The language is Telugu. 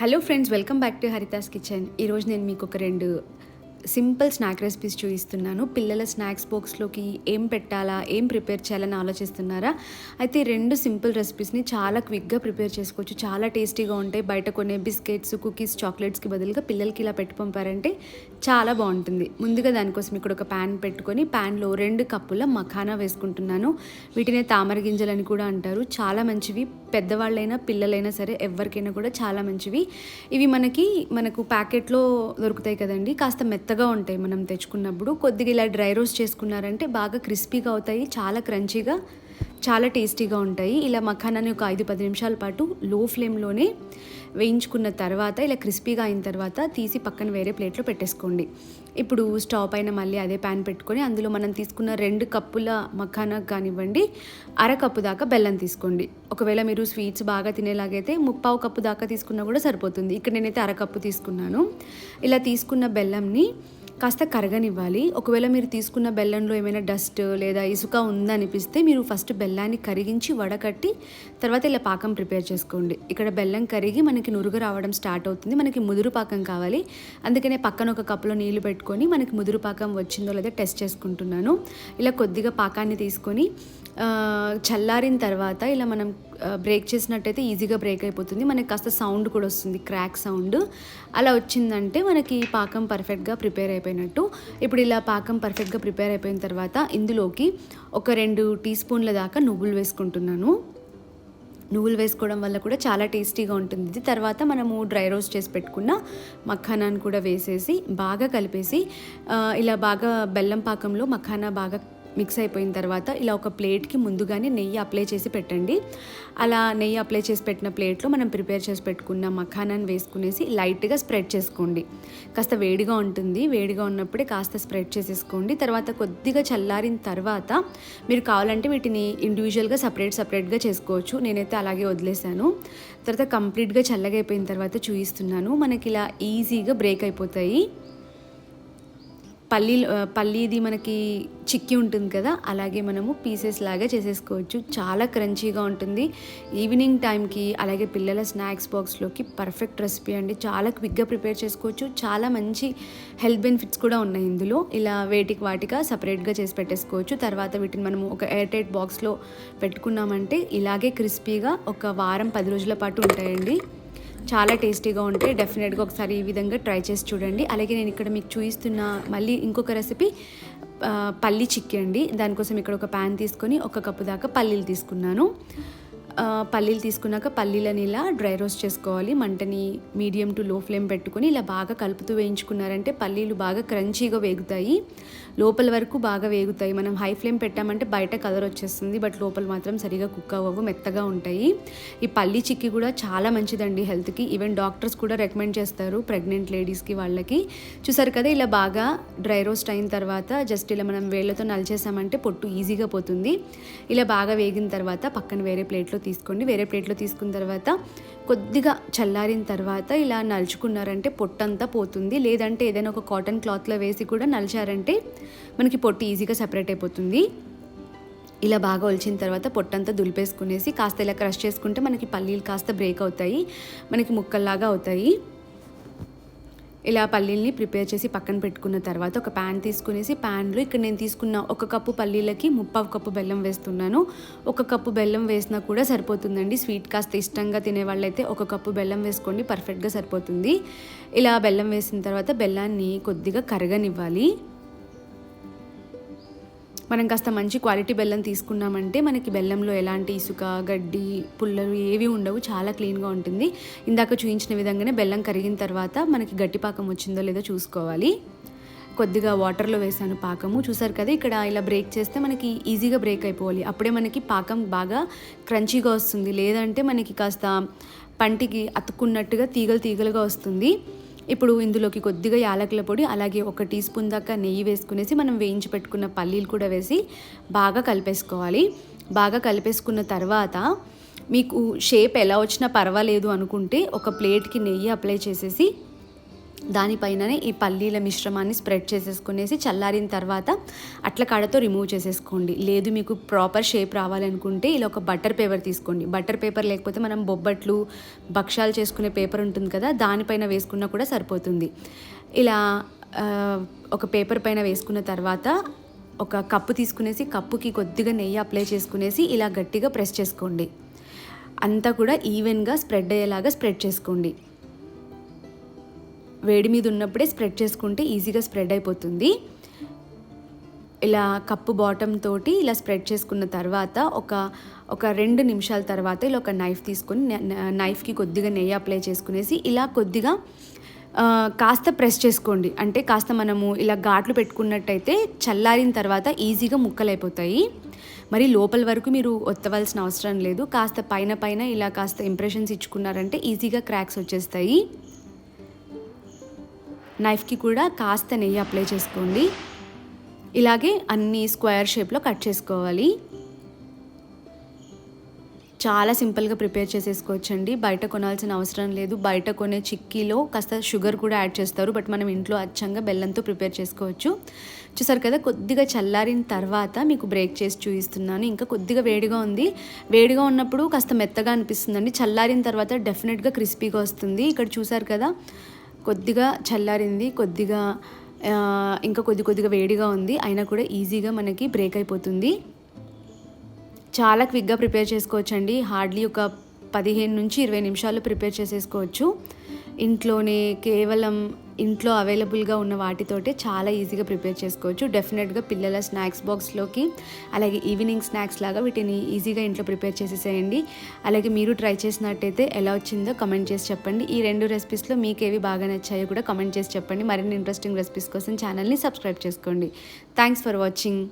Hello friends welcome back to Haritha's kitchen. ఈరోజు నేను మీకు ఒక రెండు సింపుల్ స్నాక్ రెసిపీస్ చూపిస్తున్నాను పిల్లల స్నాక్స్ బాక్స్లోకి ఏం పెట్టాలా ఏం ప్రిపేర్ చేయాలని ఆలోచిస్తున్నారా? అయితే రెండు సింపుల్ రెసిపీస్ని చాలా క్విక్గా ప్రిపేర్ చేసుకోవచ్చు. చాలా టేస్టీగా ఉంటాయి. బయట కొనే బిస్కెట్స్ కుకీస్ చాక్లెట్స్కి బదులుగా పిల్లలకి ఇలా పెట్టి పంపారంటే చాలా బాగుంటుంది. ముందుగా దానికోసం ఇక్కడ ఒక ప్యాన్ పెట్టుకొని ప్యాన్లో రెండు కప్పుల మఖానా వేసుకుంటున్నాను. వీటినే తామర గింజలని కూడా అంటారు. చాలా మంచివి. పెద్దవాళ్ళైనా పిల్లలైనా సరే ఎవరికైనా కూడా చాలా మంచివి. ఇవి మనకి మనకు ప్యాకెట్లో దొరుకుతాయి కదండి. కాస్త మెత్తగా ఉంటాయి మనం తెచ్చుకున్నప్పుడు. కొద్దిగా ఇలా డ్రై రోస్ట్ చేసుకున్నారంటే బాగా క్రిస్పీగా అవుతాయి చాలా క్రంచీగా. చాలా టేస్టీగా ఉంటాయి. ఇలా మఖానాన్ని ఒక ఐదు పది నిమిషాల పాటు లో ఫ్లేమ్లోనే వేయించుకున్న తర్వాత ఇలా క్రిస్పీగా అయిన తర్వాత తీసి పక్కన వేరే ప్లేట్లో పెట్టేసుకోండి. ఇప్పుడు స్టవ్ పైన మళ్ళీ అదే ప్యాన్ పెట్టుకొని అందులో మనం తీసుకున్న రెండు కప్పుల మఖానా కానివ్వండి అర కప్పు దాకా బెల్లం తీసుకోండి. ఒకవేళ మీరు స్వీట్స్ బాగా తినేలాగైతే ముప్పావు కప్పు దాకా తీసుకున్నా కూడా సరిపోతుంది. ఇక్కడ నేనైతే అర కప్పు తీసుకున్నాను. ఇలా తీసుకున్న బెల్లంని కాస్త కరగనివ్వాలి. ఒకవేళ మీరు తీసుకున్న బెల్లంలో ఏమైనా డస్ట్ లేదా ఇసుక ఉందనిపిస్తే మీరు ఫస్ట్ బెల్లాన్ని కరిగించి వడకట్టి తర్వాత ఇలా పాకం ప్రిపేర్ చేసుకోండి. ఇక్కడ బెల్లం కరిగి మనకి నురుగు రావడం స్టార్ట్ అవుతుంది. మనకి ముదురు పాకం కావాలి. అందుకనే పక్కన ఒక కప్పులో నీళ్ళు పెట్టుకొని మనకి ముదురు పాకం వచ్చిందో లేదో టెస్ట్ చేసుకుంటున్నాను. ఇలా కొద్దిగా పాకాన్ని తీసుకొని చల్లారిన తర్వాత ఇలా మనం బ్రేక్ చేసినట్టయితే ఈజీగా బ్రేక్ అయిపోతుంది. మనకి కాస్త సౌండ్ కూడా వస్తుంది. Crack sound. అలా వచ్చిందంటే మనకి పాకం పర్ఫెక్ట్గా ప్రిపేర్ అయిపోయినట్టు. ఇప్పుడు ఇలా పాకం పర్ఫెక్ట్గా ప్రిపేర్ అయిపోయిన తర్వాత ఇందులోకి ఒక రెండు టీ స్పూన్ల దాకా నువ్వులు వేసుకుంటున్నాను. నువ్వులు వేసుకోవడం వల్ల కూడా చాలా టేస్టీగా ఉంటుంది. ఇది తర్వాత మనము డ్రై రోస్ట్ చేసి పెట్టుకున్న మఖానాన్ని కూడా వేసేసి బాగా కలిపేసి ఇలా బాగా బెల్లం పాకంలో మఖానా బాగా మిక్స్ అయిపోయిన తర్వాత ఇలా ఒక ప్లేట్కి ముందుగానే నెయ్యి అప్లై చేసి పెట్టండి. అలా నెయ్యి అప్లై చేసి పెట్టిన ప్లేట్లో మనం ప్రిపేర్ చేసి పెట్టుకున్న మఖానాన్ని వేసుకునేసి లైట్గా స్ప్రెడ్ చేసుకోండి. కాస్త వేడిగా ఉంటుంది. వేడిగా ఉన్నప్పుడే కాస్త స్ప్రెడ్ చేసేసుకోండి. తర్వాత కొద్దిగా చల్లారిన తర్వాత మీరు కావాలంటే వీటిని ఇండివిజువల్గా సపరేట్ సపరేట్గా చేసుకోవచ్చు. నేనైతే అలాగే వదిలేశాను. తర్వాత కంప్లీట్గా చల్లగా అయిపోయిన తర్వాత చూపిస్తున్నాను మనకి ఇలా ఈజీగా బ్రేక్ అయిపోతాయి. పల్లి పల్లీది మనకి చిక్కి ఉంటుంది కదా అలాగే మనము పీసెస్ లాగా చేసేసుకోవచ్చు. చాలా క్రంచీగా ఉంటుంది. ఈవినింగ్ టైంకి అలాగే పిల్లల స్నాక్స్ బాక్స్లోకి పర్ఫెక్ట్ రెసిపీ అండి. చాలా క్విక్గా ప్రిపేర్ చేసుకోవచ్చు. చాలా మంచి హెల్త్ బెనిఫిట్స్ కూడా ఉన్నాయి ఇందులో. ఇలా వేటికి వాటిగా సపరేట్గా చేసి పెట్టేసుకోవచ్చు. తర్వాత వీటిని మనము ఒక ఎయిర్ టైట్ బాక్స్లో పెట్టుకున్నామంటే ఇలాగే క్రిస్పీగా ఒక వారం పది రోజుల పాటు ఉంటాయండి. చాలా టేస్టీగా ఉంటాయి. డెఫినెట్గా ఒకసారి ఈ విధంగా ట్రై చేసి చూడండి. అలాగే నేను ఇక్కడ మీకు చూపిస్తున్న మళ్ళీ ఇంకొక రెసిపీ పల్లీ పల్లి అండి. దానికోసం ఇక్కడ ఒక ప్యాన్ తీసుకొని ఒక కప్పు దాకా పల్లీలు తీసుకున్నాను. పల్లీలు తీసుకున్నాక పల్లీలని ఇలా డ్రై రోస్ట్ చేసుకోవాలి. మంటని మీడియం టు లో ఫ్లేమ్ పెట్టుకొని ఇలా బాగా కలుపుతూ వేయించుకున్నారంటే పల్లీలు బాగా క్రంచీగా వేగుతాయి. లోపల వరకు బాగా వేగుతాయి. మనం హై ఫ్లేమ్ పెట్టామంటే బయట కలర్ వచ్చేస్తుంది. బట్ లోపల మాత్రం సరిగా కుక్ అవ్వవు మెత్తగా ఉంటాయి. ఈ పల్లీ చిక్కీ కూడా చాలా మంచిదండి హెల్త్కి. ఈవెన్ డాక్టర్స్ కూడా రికమెండ్ చేస్తారు ప్రెగ్నెంట్ లేడీస్కి వాళ్ళకి. చూసారు కదా ఇలా బాగా డ్రై రోస్ట్ అయిన తర్వాత జస్ట్ ఇలా మనం వేళ్ళతో నలిచేసామంటే పొట్టు ఈజీగా పోతుంది. ఇలా బాగా వేగిన తర్వాత పక్కన వేరే ప్లేట్లో తీసుకోండి. వేరే ప్లేట్లో తీసుకున్న తర్వాత కొద్దిగా చల్లారిన తర్వాత ఇలా నలుచుకున్నారంటే పొట్టంతా పోతుంది. లేదంటే ఏదైనా ఒక కాటన్ క్లాత్లో వేసి కూడా నలిచారంటే మనకి పొట్టు ఈజీగా సపరేట్ అయిపోతుంది. ఇలా బాగా ఒలిచిన తర్వాత పొట్టంతా దులిపేసుకునేసి కాస్త ఇలా క్రష్ చేసుకుంటే మనకి పల్లీలు కాస్త బ్రేక్ అవుతాయి. మనకి ముక్కల్లాగా అవుతాయి. ఇలా పల్లీల్ని ప్రిపేర్ చేసి పక్కన పెట్టుకున్న తర్వాత ఒక ప్యాన్ తీసుకునేసి ప్యాన్లో ఇక్కడ నేను తీసుకున్న ఒక కప్పు పల్లీలకి ముప్పావు కప్పు బెల్లం వేస్తున్నాను. ఒక కప్పు బెల్లం వేసినా కూడా సరిపోతుందండి. స్వీట్ కాస్త ఇష్టంగా తినే వాళ్ళైతే ఒక కప్పు బెల్లం వేసుకోండి పర్ఫెక్ట్గా సరిపోతుంది. ఇలా బెల్లం వేసిన తర్వాత బెల్లాన్ని కొద్దిగా కరగనివ్వాలి. మనం కాస్త మంచి క్వాలిటీ బెల్లం తీసుకున్నామంటే మనకి బెల్లంలో ఎలాంటి ఇసుక గడ్డి పుల్లలు ఏవి ఉండవు. చాలా క్లీన్గా ఉంటుంది. ఇందాక చూపించిన విధంగానే బెల్లం కరిగిన తర్వాత మనకి గట్టి పాకం వచ్చిందో లేదో చూసుకోవాలి. కొద్దిగా వాటర్లో వేసాను పాకము. చూసారు కదా ఇక్కడ ఇలా బ్రేక్ చేస్తే మనకి ఈజీగా బ్రేక్ అయిపోవాలి. అప్పుడే మనకి పాకం బాగా క్రంచీగా వస్తుంది. లేదంటే మనకి కాస్త పంటికి అతుక్కున్నట్టుగా తీగలు తీగలుగా వస్తుంది. ఇప్పుడు ఇందులోకి కొద్దిగా యాలకుల పొడి అలాగే ఒక టీ స్పూన్ దాకా నెయ్యి వేసుకునేసి మనం వేయించి పెట్టుకున్న పల్లీలు కూడా వేసి బాగా కలిపేసుకోవాలి. బాగా కలిపేసుకున్న తర్వాత మీకు షేప్ ఎలా వచ్చినా పర్వాలేదు అనుకుంటే ఒక ప్లేట్కి నెయ్యి అప్లై చేసేసి దానిపైననే ఈ పల్లీల మిశ్రమాన్ని స్ప్రెడ్ చేసేసుకునేసి చల్లారిన తర్వాత అట్ల కాడతో రిమూవ్ చేసేసుకోండి. లేదు మీకు ప్రాపర్ షేప్ రావాలనుకుంటే ఇలా ఒక బటర్ పేపర్ తీసుకోండి. బటర్ పేపర్ లేకపోతే మనం బొబ్బట్లు భక్ష్యాలు చేసుకునే పేపర్ ఉంటుంది కదా దానిపైన వేసుకున్నా కూడా సరిపోతుంది. ఇలా ఒక పేపర్ పైన వేసుకున్న తర్వాత ఒక కప్పు తీసుకునేసి కప్పుకి కొద్దిగా నెయ్యి అప్లై చేసుకునేసి ఇలా గట్టిగా ప్రెస్ చేసుకోండి. అంతా కూడా ఈవెన్గా స్ప్రెడ్ అయ్యేలాగా స్ప్రెడ్ చేసుకోండి. వేడి మీద ఉన్నప్పుడే స్ప్రెడ్ చేసుకుంటే ఈజీగా స్ప్రెడ్ అయిపోతుంది. ఇలా కప్పు బాటమ్ తోటి ఇలా స్ప్రెడ్ చేసుకున్న తర్వాత ఒక ఒక రెండు నిమిషాల తర్వాత ఇలా ఒక నైఫ్ తీసుకొని నైఫ్కి కొద్దిగా నెయ్యి అప్లై చేసుకునేసి ఇలా కొద్దిగా కాస్త ప్రెస్ చేసుకోండి. అంటే కాస్త మనము ఇలా ఘాట్లు పెట్టుకున్నట్టయితే చల్లారిన తర్వాత ఈజీగా ముక్కలైపోతాయి. మరి లోపల వరకు మీరు ఒత్తవలసిన అవసరం లేదు. కాస్త పైన పైన ఇలా కాస్త ఇంప్రెషన్స్ ఇచ్చుకున్నారంటే ఈజీగా క్రాక్స్ వచ్చేస్తాయి. నైఫ్కి కూడా కాస్త నెయ్యి అప్లై చేసుకోండి. ఇలాగే అన్ని స్క్వేర్ షేప్లో కట్ చేసుకోవాలి. చాలా సింపుల్గా ప్రిపేర్ చేసేసుకోవచ్చండి. బయట కొనాల్సిన అవసరం లేదు. బయట కొనే చిక్కీలో కాస్త షుగర్ కూడా యాడ్ చేస్తారు. బట్ మనం ఇంట్లో అచ్చంగా బెల్లంతో ప్రిపేర్ చేసుకోవచ్చు. చూసారు కదా కొద్దిగా చల్లారిన తర్వాత మీకు బ్రేక్ చేసి చూపిస్తున్నాను. ఇంకా కొద్దిగా వేడిగా ఉంది. వేడిగా ఉన్నప్పుడు కాస్త మెత్తగా అనిపిస్తుందండి. చల్లారిన తర్వాత డెఫినెట్గా క్రిస్పీగా వస్తుంది. ఇక్కడ చూసారు కదా కొద్దిగా చల్లారింది కొద్దిగా ఇంకా కొద్ది కొద్దిగా వేడిగా ఉంది. అయినా కూడా ఈజీగా మనకి బ్రేక్ అయిపోతుంది. చాలా క్విక్గా ప్రిపేర్ చేసుకోవచ్చండి. హార్డ్లీ ఒక పదిహేను నుంచి ఇరవై నిమిషాలు ప్రిపేర్ చేసేసుకోవచ్చు. ఇంట్లోనే కేవలం ఇంట్లో అవైలబుల్గా ఉన్న వాటితోటే చాలా ఈజీగా ప్రిపేర్ చేసుకోవచ్చు. డెఫినెట్గా పిల్లల స్నాక్స్ బాక్స్లోకి అలాగే ఈవినింగ్ స్నాక్స్ లాగా వీటిని ఈజీగా ఇంట్లో ప్రిపేర్ చేసేసేయండి. అలాగే మీరు ట్రై చేసినట్టయితే ఎలా వచ్చిందో కమెంట్ చేసి చెప్పండి. ఈ రెండు రెసిపీస్లో మీకు ఏవి బాగా నచ్చాయో కూడా కమెంట్ చేసి చెప్పండి. మరిన్ని ఇంట్రెస్టింగ్ రెసిపీస్ కోసం ఛానల్ని సబ్స్క్రైబ్ చేసుకోండి. Thanks for watching